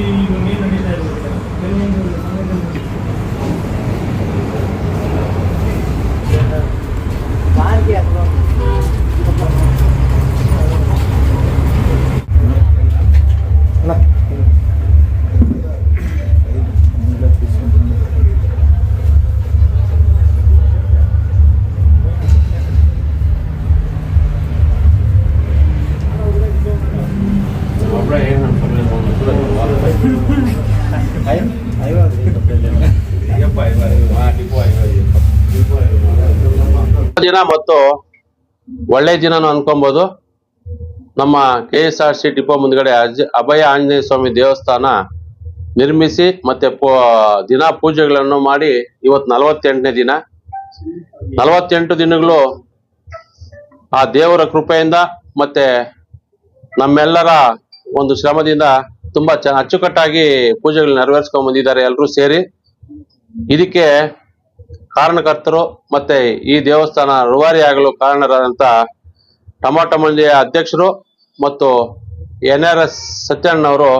ಇಲ್ಲಿ ಇವಾಗ ದಿನ ಮತ್ತು ಒಳ್ಳೆ ದಿನನೂ ಅನ್ಕೊಬಹುದು ನಮ್ಮ K S R C depot ಮುಂದ್ಗಡೆ ಅಭಯ ಆಂಜನೇಯ ಸ್ವಾಮಿ ದೇವಸ್ಥಾನ ನಿರ್ಮಿಸಿ ಮತ್ತೆ ದಿನ ಪೂಜೆಗಳನ್ನು ಮಾಡಿ ಇವತ್ತು ನಲವತ್ತೆಂಟನೇ ದಿನ. ನಲವತ್ತೆಂಟು ದಿನಗಳು ಆ ದೇವರ ಕೃಪೆಯಿಂದ ಮತ್ತೆ ನಮ್ಮೆಲ್ಲರ ಒಂದು ಶ್ರಮದಿಂದ ತುಂಬಾ ಅಚ್ಚುಕಟ್ಟಾಗಿ ಪೂಜೆಗಳು ನೆರವೇರಿಸ್ಕೊಂಡ್ ಬಂದಿದ್ದಾರೆ ಎಲ್ಲರೂ ಸೇರಿ. ಇದಕ್ಕೆ ಕಾರಣಕರ್ತರು ಮತ್ತೆ ಈ ದೇವಸ್ಥಾನ ರೂವಾರಿ ಆಗಲು ಕಾರಣರಾದಂತ ಟಮಾಟ ಮಂಡಿಯ ಅಧ್ಯಕ್ಷರು ಮತ್ತು ಎನ್ ಆರ್ ಎಸ್ ಸತ್ಯಣ್ಣವರು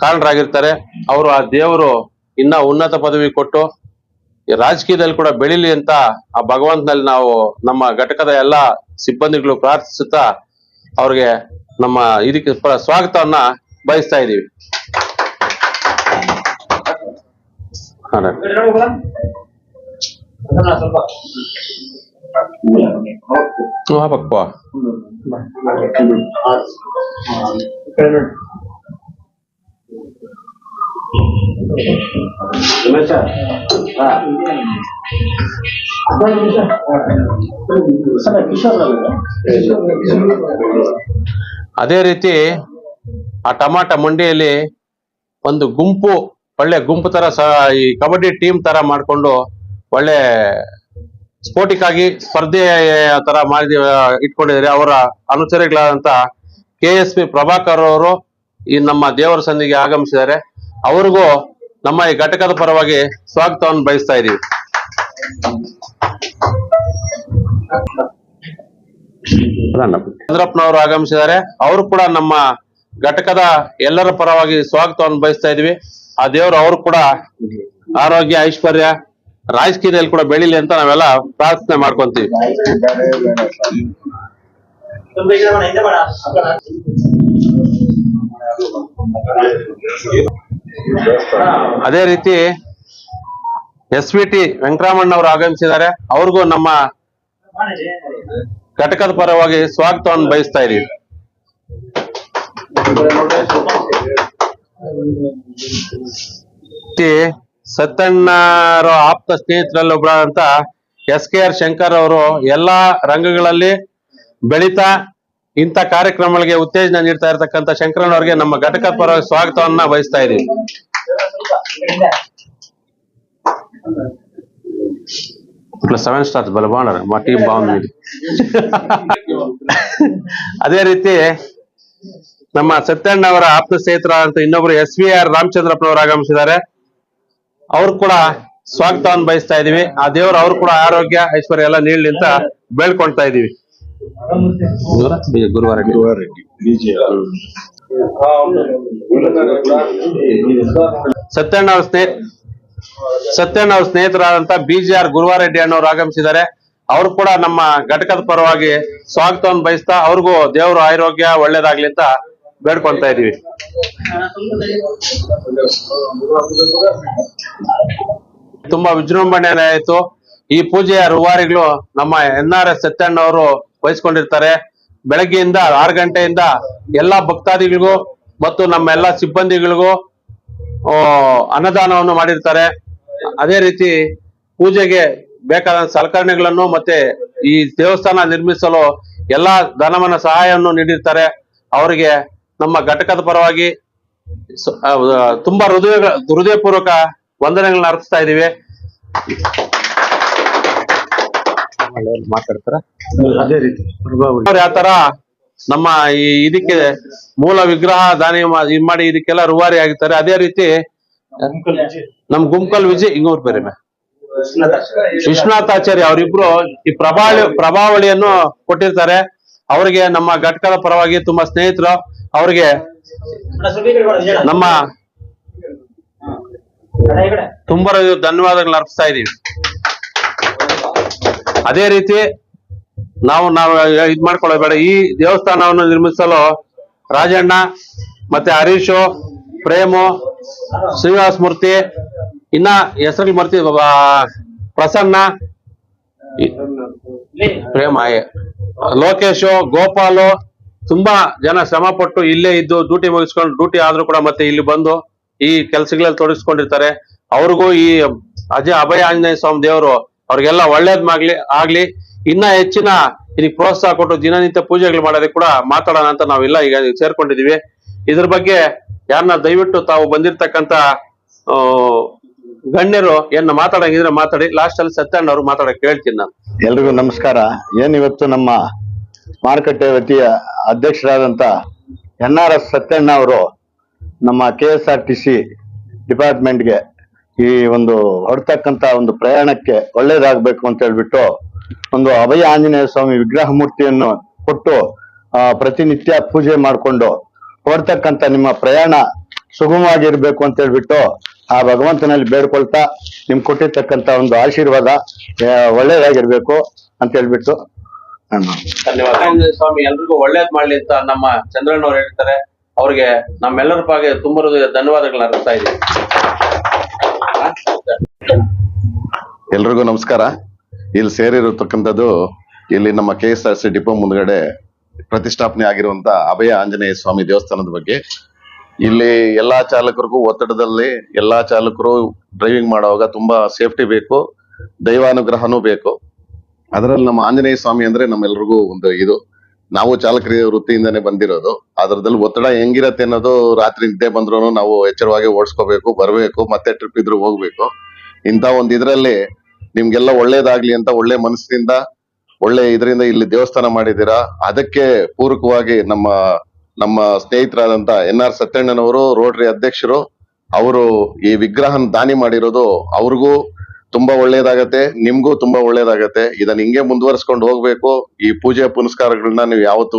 ಕಾರಣರಾಗಿರ್ತಾರೆ. ಅವರು ಆ ದೇವರು ಇನ್ನ ಉನ್ನತ ಪದವಿ ಕೊಟ್ಟು ರಾಜಕೀಯದಲ್ಲಿ ಕೂಡ ಬೆಳಿಲಿ ಅಂತ ಆ ಭಗವಂತನಲ್ಲಿ ನಾವು ನಮ್ಮ ಘಟಕದ ಎಲ್ಲಾ ಸಿಬ್ಬಂದಿಗಳು ಪ್ರಾರ್ಥಿಸುತ್ತಾ ಅವ್ರಿಗೆ ನಮ್ಮ ಇದಕ್ಕೆ ಸ್ವಾಗತವನ್ನ ಬಯಸ್ತಾ ಇದೀವಿ ಅದೇ ರೀತಿ ಆ ಟಮಾಟ ಮಂಡಿಯಲ್ಲಿ ಒಂದು ಗುಂಪು, ಒಳ್ಳೆ ಗುಂಪು ತರ ಈ ಕಬಡ್ಡಿ ಟೀಮ್ ತರ ಮಾಡ್ಕೊಂಡು ಒಳ್ಳೆ ಸ್ಫೋಟಿಕ್ ಆಗಿ ಸ್ಪರ್ಧೆ ತರ ಮಾಡಿ ಇಟ್ಕೊಂಡಿದ್ರೆ ಅವರ ಅನುಚರಿಗಳಾದಂತ ಕೆ ಎಸ್ ಪಿ ಪ್ರಭಾಕರ್ ಅವರು ಈ ನಮ್ಮ ದೇವರ ಸಂದಿಗೆ ಆಗಮಿಸಿದ್ದಾರೆ. ಅವ್ರಿಗೂ ನಮ್ಮ ಈ ಘಟಕದ ಪರವಾಗಿ ಸ್ವಾಗತವನ್ನು ಬಯಸ್ತಾ ಇದೀವಿ ಚಂದ್ರಪ್ಪನವರು ಆಗಮಿಸಿದ್ದಾರೆ. ಅವರು ಕೂಡ ನಮ್ಮ ಘಟಕದ ಎಲ್ಲರ ಪರವಾಗಿ ಸ್ವಾಗತವನ್ನು ಬಯಸ್ತಾ ಇದೀವಿ ಆ ದೇವರು ಅವರು ಕೂಡ ಆರೋಗ್ಯ, ಐಶ್ವರ್ಯ ರಾಜಕೀಯದಲ್ಲಿ ಕೂಡ ಬೆಳಿಲಿ ಅಂತ ನಾವೆಲ್ಲ ಪ್ರಾರ್ಥನೆ ಮಾಡ್ಕೊಂತೀವಿ. ಅದೇ ರೀತಿ ಎಸ್ ವಿ ಟಿ ವೆಂಕಟರಾಮಣ್ಣವರು ಆಗಮಿಸಿದ್ದಾರೆ. ಅವ್ರಿಗೂ ನಮ್ಮ ಘಟಕದ ಪರವಾಗಿ ಸ್ವಾಗತವನ್ನು ಬಯಸ್ತಾ ಇದೀವಿ ಟಿ ಸತ್ತಣ್ಣರ ಆಪ್ತ ಸ್ನೇಹಿತರಲ್ಲಿ ಒಬ್ಬರಾದಂತ ಎಸ್ ಕೆ ಆರ್ ಶಂಕರ್ ಅವರು ಎಲ್ಲಾ ರಂಗಗಳಲ್ಲಿ ಬೆಳೀತಾ ಇಂಥ ಕಾರ್ಯಕ್ರಮಗಳಿಗೆ ಉತ್ತೇಜನ ನೀಡ್ತಾ ಇರತಕ್ಕಂತ ಶಂಕರನ್ ನಮ್ಮ ಘಟಕ ಪರ ಸ್ವಾಗತವನ್ನ ವಹಿಸ್ತಾ ಇದ್ದೀನಿ. ಸೆವೆನ್ ಸ್ಟಾರ್ ಬಲಬಾಣರ್ ಮಟಿ ಬಾಂಬ್ ಅದೇ ರೀತಿ ನಮ್ಮ ಸತ್ಯಣ್ಣ ಅವರ ಆಪ್ತ ಸ್ನೇಹಿತರಾದಂತ ಇನ್ನೊಬ್ರು ಎಸ್ ವಿ ಆರ್ ರಾಮಚಂದ್ರಪ್ಪನವರು ಆಗಮಿಸಿದ್ದಾರೆ. ಅವ್ರು ಕೂಡ ಸ್ವಾಗತವನ್ನು ಬಯಸ್ತಾ ಇದೀವಿ. ಆ ದೇವರು ಅವ್ರು ಕೂಡ ಆರೋಗ್ಯ ಐಶ್ವರ್ಯ ಎಲ್ಲ ನೀಡ್ಲಿ ಅಂತ ಬೇಡ್ಕೊಳ್ತಾ ಇದೀವಿ. ಗುರುವಾರ ಸತ್ಯಣ್ಣ ಅವ್ರ ಸ್ನೇಹ ಸತ್ಯಣ್ಣ ಅವ್ರ ಸ್ನೇಹಿತರಾದಂತ ಬಿ ಜಿ ಆರ್ ಗುರುವಾರೆಡ್ಡಿ ಅನ್ನೋರು ಆಗಮಿಸಿದ್ದಾರೆ. ಅವ್ರು ಕೂಡ ನಮ್ಮ ಘಟಕದ ಪರವಾಗಿ ಸ್ವಾಗತವನ್ನು ಬಯಸ್ತಾ ಅವ್ರಿಗೂ ದೇವರು ಆರೋಗ್ಯ ಒಳ್ಳೇದಾಗ್ಲಿ ಅಂತ ಬೇಡ್ಕೊಂತಾ ಇದೀವಿ. ತುಂಬಾ ವಿಜೃಂಭಣೆ ಆಯ್ತು. ಈ ಪೂಜೆಯ ರೂವಾರಿಗಳು ನಮ್ಮ ಎನ್ ಆರ್ ಎಸ್ ಸತ್ಯಣ್ಣ ಅವರು ವಹಿಸ್ಕೊಂಡಿರ್ತಾರೆ. ಬೆಳಗ್ಗೆಯಿಂದ ಆರು ಗಂಟೆಯಿಂದ ಎಲ್ಲಾ ಭಕ್ತಾದಿಗಳಿಗೂ ಮತ್ತು ನಮ್ಮ ಎಲ್ಲಾ ಸಿಬ್ಬಂದಿಗಳಿಗೂ ಅನ್ನದಾನವನ್ನು ಮಾಡಿರ್ತಾರೆ. ಅದೇ ರೀತಿ ಪೂಜೆಗೆ ಬೇಕಾದ ಸಲಕರಣೆಗಳನ್ನು ಮತ್ತೆ ಈ ದೇವಸ್ಥಾನ ನಿರ್ಮಿಸಲು ಎಲ್ಲಾ ಧನವನ್ನ ಸಹಾಯವನ್ನು ನೀಡಿರ್ತಾರೆ. ಅವರಿಗೆ ನಮ್ಮ ಘಟಕದ ಪರವಾಗಿ ತುಂಬಾ ಹೃದಯ ಪೂರ್ವಕ ವಂದನೆಗಳನ್ನ ಅರ್ಪಿಸ್ತಾ ಇದೀವಿ ಮಾತಾಡ್ತಾರ? ಅದೇ ರೀತಿ. ಅವ್ರು ಯಾವ ತರ ನಮ್ಮ ಈ ಇದಕ್ಕೆ ಮೂಲ ವಿಗ್ರಹ ದಾನಿ ಮಾಡಿ ಇದಕ್ಕೆಲ್ಲ ರೂವಾರಿ ಆಗಿರ್ತಾರೆ. ಅದೇ ರೀತಿ ನಮ್ ಗುಂಕಲ್ ವಿಜಯ್ ಇಂಗೂರ್ ಬೇರೆ ವಿಶ್ವನಾಥ್ ಆಚಾರ್ಯ ಅವರಿಬ್ರು ಈ ಪ್ರಭಾವಳಿ ಪ್ರಭಾವಳಿಯನ್ನು ಕೊಟ್ಟಿರ್ತಾರೆ. ಅವರಿಗೆ ನಮ್ಮ ಘಟಕದ ಪರವಾಗಿ ತುಂಬಾ ಸ್ನೇಹಿತರು. ಅವರಿಗೆ ನಮ್ಮ ತುಂಬಾ ಧನ್ಯವಾದಗಳು ಅರ್ಪಿಸ್ತಾ ಇದೀವಿ ಅದೇ ರೀತಿ ನಾವು ನಾವು ಇದ್ ಮಾಡ್ಕೊಳ್ಳೋಬೇಡ ಈ ದೇವಸ್ಥಾನವನ್ನು ನಿರ್ಮಿಸಲು ರಾಜಣ್ಣ ಮತ್ತೆ ಹರೀಶು ಪ್ರೇಮು ಶ್ರೀನಿವಾಸ ಮೂರ್ತಿ ಇನ್ನ ಹೆಸರು ಮರ್ತಿ ಪ್ರಸನ್ನ ಪ್ರೇಮ ಲೋಕೇಶು ಗೋಪಾಲು ತುಂಬಾ ಜನ ಶ್ರಮ ಪಟ್ಟು ಇಲ್ಲೇ ಇದ್ದು ಡ್ಯೂಟಿ ಮುಗಿಸ್ಕೊಂಡು ಡ್ಯೂಟಿ ಆದ್ರೂ ಕೂಡ ಮತ್ತೆ ಇಲ್ಲಿ ಬಂದು ಈ ಕೆಲಸಗಳಲ್ಲಿ ತೊಡಗಿಸ್ಕೊಂಡಿರ್ತಾರೆ. ಅವ್ರಿಗೂ ಈ ಅಜಯ ಅಭಯ ಆಂಜನೇಯ ಸ್ವಾಮಿ ದೇವರು ಅವ್ರಿಗೆಲ್ಲ ಒಳ್ಳೇದ್ ಮಾಡ್ಲಿ, ಆಗ್ಲಿ. ಇನ್ನ ಹೆಚ್ಚಿನ ಇಲ್ಲಿ ಪ್ರೋತ್ಸಾಹ ಕೊಟ್ಟು ದಿನನಿತ್ಯ ಪೂಜೆಗಳು ಮಾಡೋದಕ್ಕೆ ಕೂಡ ಮಾತಾಡೋಣ ಅಂತ ನಾವೆಲ್ಲ ಈಗ ಸೇರ್ಕೊಂಡಿದೀವಿ ಇದ್ರ ಬಗ್ಗೆ ಯಾರನ್ನ ದಯವಿಟ್ಟು ತಾವು ಬಂದಿರ್ತಕ್ಕಂತ ಗಣ್ಯರು ಏನ್ ಮಾತಾಡಂಗಿದ್ರೆ ಮಾತಾಡಿ. ಲಾಸ್ಟ್ ಅಲ್ಲಿ ಸತ್ಯಣ್ಣ ಅವ್ರು ಮಾತಾಡಕ್ ಹೇಳ್ತೀನಿ ನಾನು. ಎಲ್ರಿಗೂ ನಮಸ್ಕಾರ. ಏನ್ ಇವತ್ತು ನಮ್ಮ ಮಾರುಕಟ್ಟೆ ವತಿಯ ಅಧ್ಯಕ್ಷರಾದಂತ ಎನ್ ಆರ್ ಎಸ್ ಸತ್ಯಣ್ಣ ಅವರು ನಮ್ಮ K S R T C ಡಿಪಾರ್ಟ್ಮೆಂಟ್ಗೆ ಈ ಒಂದು ಹೊರತಕ್ಕಂತ ಒಂದು ಪ್ರಯಾಣಕ್ಕೆ ಒಳ್ಳೇದಾಗಬೇಕು ಅಂತ ಹೇಳ್ಬಿಟ್ಟು ಒಂದು ಅಭಯ ಆಂಜನೇಯ ಸ್ವಾಮಿ ವಿಗ್ರಹ ಮೂರ್ತಿಯನ್ನು ಕೊಟ್ಟು ಪ್ರತಿನಿತ್ಯ ಪೂಜೆ ಮಾಡಿಕೊಂಡು ಹೊರತಕ್ಕಂತ ನಿಮ್ಮ ಪ್ರಯಾಣ ಸುಗಮವಾಗಿರ್ಬೇಕು ಅಂತ ಹೇಳ್ಬಿಟ್ಟು ಆ ಭಗವಂತನಲ್ಲಿ ಬೇಡ್ಕೊಳ್ತಾ ನಿಮ್ಗೆ ಕೊಟ್ಟಿರ್ತಕ್ಕಂತ ಒಂದು ಆಶೀರ್ವಾದ ಒಳ್ಳೇದಾಗಿರ್ಬೇಕು ಅಂತ ಹೇಳ್ಬಿಟ್ಟು ಧನ್ಯವಾದ. ಸ್ವಾಮಿ ಎಲ್ರಿಗೂ ಒಳ್ಳೇದ್ ಮಾಡ್ಲಿ ಅಂತ ನಮ್ಮ ಚಂದ್ರಣ್ಣ ಅವ್ರು ಹೇಳ್ತಾರೆ. ಅವ್ರಿಗೆ ನಮ್ಮೆಲ್ಲರ ಬಗ್ಗೆ ತುಂಬ ಧನ್ಯವಾದಗಳನ್ನ ಅರ್ಪಿಸ್ತಾ ಇದೆ ಎಲ್ರಿಗೂ ನಮಸ್ಕಾರ. ಇಲ್ಲಿ ಸೇರಿರತಕ್ಕಂಥದ್ದು ಇಲ್ಲಿ ನಮ್ಮ K S R C depot ಮುಂದ್ಗಡೆ ಪ್ರತಿಷ್ಠಾಪನೆ ಆಗಿರುವಂತ ಅಭಯ ಆಂಜನೇಯ ಸ್ವಾಮಿ ದೇವಸ್ಥಾನದ ಬಗ್ಗೆ. ಇಲ್ಲಿ ಎಲ್ಲಾ ಚಾಲಕರಿಗೂ ಒತ್ತಡದಲ್ಲಿ ಎಲ್ಲಾ ಚಾಲಕರು ಡ್ರೈವಿಂಗ್ ಮಾಡುವಾಗ ತುಂಬಾ ಸೇಫ್ಟಿ ಬೇಕು ದೈವಾನುಗ್ರಹನೂ ಬೇಕು. ಅದರಲ್ಲಿ ನಮ್ಮ ಆಂಜನೇಯ ಸ್ವಾಮಿ ಅಂದ್ರೆ ನಮ್ಮೆಲ್ರಿಗೂ ಒಂದು ಇದು. ನಾವು ಚಾಲಕರ ವೃತ್ತಿಯಿಂದಾನೆ ಬಂದಿರೋದು. ಅದರದಲ್ಲಿ ಒತ್ತಡ ಹೆಂಗಿರತ್ತೆ ಅನ್ನೋದು ರಾತ್ರಿ ನಿದ್ದೆ ಬಂದ್ರು ನಾವು ಎಚ್ಚರವಾಗಿ ಓಡಿಸ್ಕೋಬೇಕು, ಬರಬೇಕು, ಮತ್ತೆ ಟ್ರಿಪ್ ಇದ್ರು ಹೋಗ್ಬೇಕು. ಇಂಥ ಒಂದು ಇದರಲ್ಲಿ ನಿಮ್ಗೆಲ್ಲ ಒಳ್ಳೇದಾಗ್ಲಿ ಅಂತ ಒಳ್ಳೆ ಮನಸ್ಸಿನಿಂದ, ಒಳ್ಳೆ ಇದರಿಂದ ಇಲ್ಲಿ ದೇವಸ್ಥಾನ ಮಾಡಿದ್ದೀರಾ? ಅದಕ್ಕೆ ಪೂರಕವಾಗಿ ನಮ್ಮ ನಮ್ಮ ಸ್ನೇಹಿತರಾದಂತ ಎನ್ ಆರ್ ಸತ್ಯಣ್ಣನವರು, ರೋಟರಿ ಅಧ್ಯಕ್ಷರು, ಅವರು ಈ ವಿಗ್ರಹನ ದಾನಿ ಮಾಡಿರೋದು ಅವ್ರಿಗೂ ತುಂಬಾ ಒಳ್ಳೇದಾಗತ್ತೆ, ನಿಮ್ಗೂ ತುಂಬಾ ಒಳ್ಳೇದಾಗತ್ತೆ. ಇದನ್ನ ಹಿಂಗೆ ಮುಂದುವರಿಸ್ಕೊಂಡು ಹೋಗ್ಬೇಕು. ಈ ಪೂಜೆ ಪುನಸ್ಕಾರಗಳನ್ನ ನೀವು ಯಾವತ್ತೂ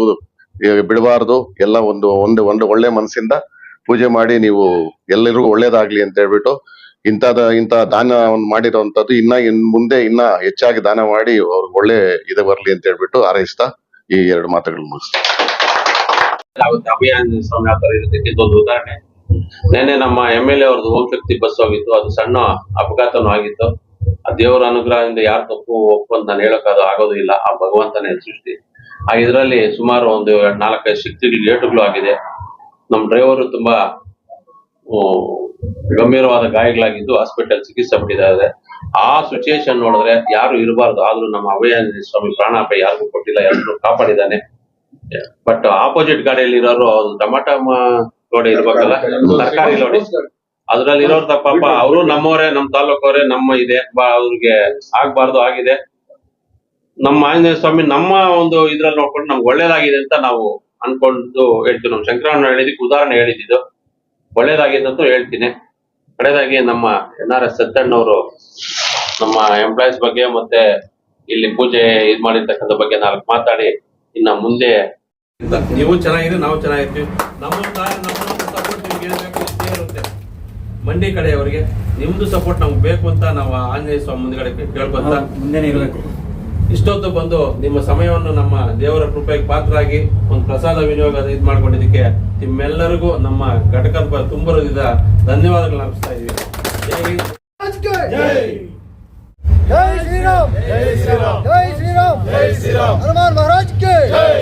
ಬಿಡಬಾರ್ದು. ಎಲ್ಲ ಒಂದು ಒಂದು ಒಂದು ಒಳ್ಳೆ ಮನಸ್ಸಿಂದ ಪೂಜೆ ಮಾಡಿ ನೀವು ಎಲ್ಲರಿಗೂ ಒಳ್ಳೇದಾಗ್ಲಿ ಅಂತ ಹೇಳ್ಬಿಟ್ಟು ಇಂಥದ, ಇಂಥ ದಾನ ಮಾಡಿರೋಂಥದ್ದು ಇನ್ನ ಇನ್ ಮುಂದೆ ಇನ್ನ ಹೆಚ್ಚಾಗಿ ದಾನ ಮಾಡಿ ಅವ್ರಿಗೆ ಒಳ್ಳೆ ಇದು ಬರ್ಲಿ ಅಂತ ಹೇಳ್ಬಿಟ್ಟು ಹಾರೈಸ್ತಾ ಈ ಎರಡು ಮಾತುಗಳು ಮುಗಿಸ್ತಾ ಇದೊಂದು ಉದಾಹರಣೆ. ನೆನ್ನೆ ನಮ್ಮ ಎಂ ಎಲ್ ಎ ಅವ್ರದ್ದು ಓಂ ಶಕ್ತಿ ಬಸ್ ಹೋಗಿತ್ತು. ಅದು ಸಣ್ಣ ಅಪಘಾತನೂ ಆಗಿತ್ತು. ಆ ದೇವರ ಅನುಗ್ರಹದಿಂದ ಯಾರು ತಪ್ಪು ಒಪ್ಪು ಅಂತ ನಾನು ಹೇಳಕ್ ಅದು ಆಗೋದು ಇಲ್ಲ. ಆ ಭಗವಂತನೇ ಸೃಷ್ಟಿ. ಆ ಇದರಲ್ಲಿ ಸುಮಾರು ಒಂದು ನಾಲ್ಕೈದು ಶಕ್ತಿಗಳು ಏಟುಗಳು ಆಗಿದೆ. ನಮ್ಮ ಡ್ರೈವರ್ ತುಂಬಾ ಗಂಭೀರವಾದ ಗಾಯಗಳಾಗಿದ್ದು ಹಾಸ್ಪಿಟಲ್ ಚಿಕಿತ್ಸೆ ಪಟ್ಟಿದ್ದಾರೆ ಆ ಸಿಚುಯೇಷನ್ ನೋಡಿದ್ರೆ ಯಾರು ಇರಬಾರ್ದು. ಆದ್ರೂ ನಮ್ಮ ಅಭಯ ಸ್ವಾಮಿ ಪ್ರಾಣಾಪಾಯ ಯಾರಿಗೂ ಕೊಟ್ಟಿಲ್ಲ ಎಲ್ಲರೂ ಕಾಪಾಡಿದ್ದಾನೆ. ಬಟ್ ಆಪೋಸಿಟ್ ಗಾಡಿಯಲ್ಲಿ ಇರೋರು ಟಮಾಟ ಗೋಡೆ ಇರ್ಬೇಕಲ್ಲ ತರಕಾರಿ ಲೋಡಿ ಅದ್ರಲ್ಲಿ ಇರೋರ್ ಪಾಪ ಅವರು ನಮ್ಮವರೇ ನಮ್ಮ ತಾಲೂಕವರೇ ನಮ್ಮ ಇದೆ. ಬಾ ಅವ್ರಿಗೆ ಆಗ್ಬಾರ್ದು ಆಗಿದೆ. ನಮ್ಮ ಆಂಜನೇಯ ಸ್ವಾಮಿ ನಮ್ಮ ಒಂದು ಇದ್ರಲ್ಲಿ ನೋಡ್ಕೊಂಡು ನಮ್ಗೆ ಒಳ್ಳೇದಾಗಿದೆ ಅಂತ ನಾವು ಅನ್ಕೊಂಡು ಹೇಳ್ತೀವಿ. ನಮ್ ಶಂಕರಣ್ಣ ಹೇಳಿದಕ್ಕೆ ಉದಾಹರಣೆ ಹೇಳಿದ್ದು. ಒಳ್ಳೇದಾಗಿದೆ ಅಂತ ಹೇಳ್ತೀನಿ. ಕಡೆದಾಗಿ ನಮ್ಮ ಎನ್ ಆರ್ ಎಸ್ ಸತ್ತಣ್ಣವರು ನಮ್ಮ ಎಂಪ್ಲಾಯೀಸ್ ಬಗ್ಗೆ ಮತ್ತೆ ಇಲ್ಲಿ ಪೂಜೆ ಇದ್ ಮಾಡಿರ್ತಕ್ಕಂಥ ಬಗ್ಗೆ ನಾಲ್ಕು ಮಾತಾಡಿ ಇನ್ನ ಮುಂದೆ ನೀವು ಚೆನ್ನಾಗಿದೆ ನಾವು ಚೆನ್ನಾಗಿರ್ತೀವಿ. ನಮ್ಮ ನಮ್ಮ ಸಪೋರ್ಟ್ ನಿಮ್ಗೆ ಬೇಕು ಇಷ್ಟೇ ಇರುತ್ತೆ ಮಂಡಿ ಕಡೆಯವರಿಗೆ ನಿಮ್ದು ಸಪೋರ್ಟ್ ನಮ್ಗೆ ಬೇಕು ಅಂತ ನಾವು ಆಂಜನೇಯ ಸ್ವಾಮಿ ಮುಂದ್ಗಡೆ ಕೇಳ್ಕೊಂತ ಇಷ್ಟೊತ್ತು ಬಂದು ನಿಮ್ಮ ಸಮಯವನ್ನು ನಮ್ಮ ದೇವರ ಕೃಪೆಗೆ ಪಾತ್ರರಾಗಿ ಒಂದು ಪ್ರಸಾದ ವಿನಿಯೋಗ ಇದು ಮಾಡ್ಕೊಂಡಿದ್ದಕ್ಕೆ ನಿಮ್ಮೆಲ್ಲರಿಗೂ ನಮ್ಮ ಘಟಕದ ತುಂಬರದಿಂದ ಧನ್ಯವಾದಗಳು ಅರ್ಪಿಸ್ತಾ ಇದ್ದೀವಿ. ಜೈ ಶ್ರೀರಾಮ್. ಜೈ ಶ್ರೀರಾಮ್. ಜೈ ಶ್ರೀರಾಮ್. ಹನುಮಾನ್ ಮಹಾರಾಜ್ ಕೆ ಜೈ.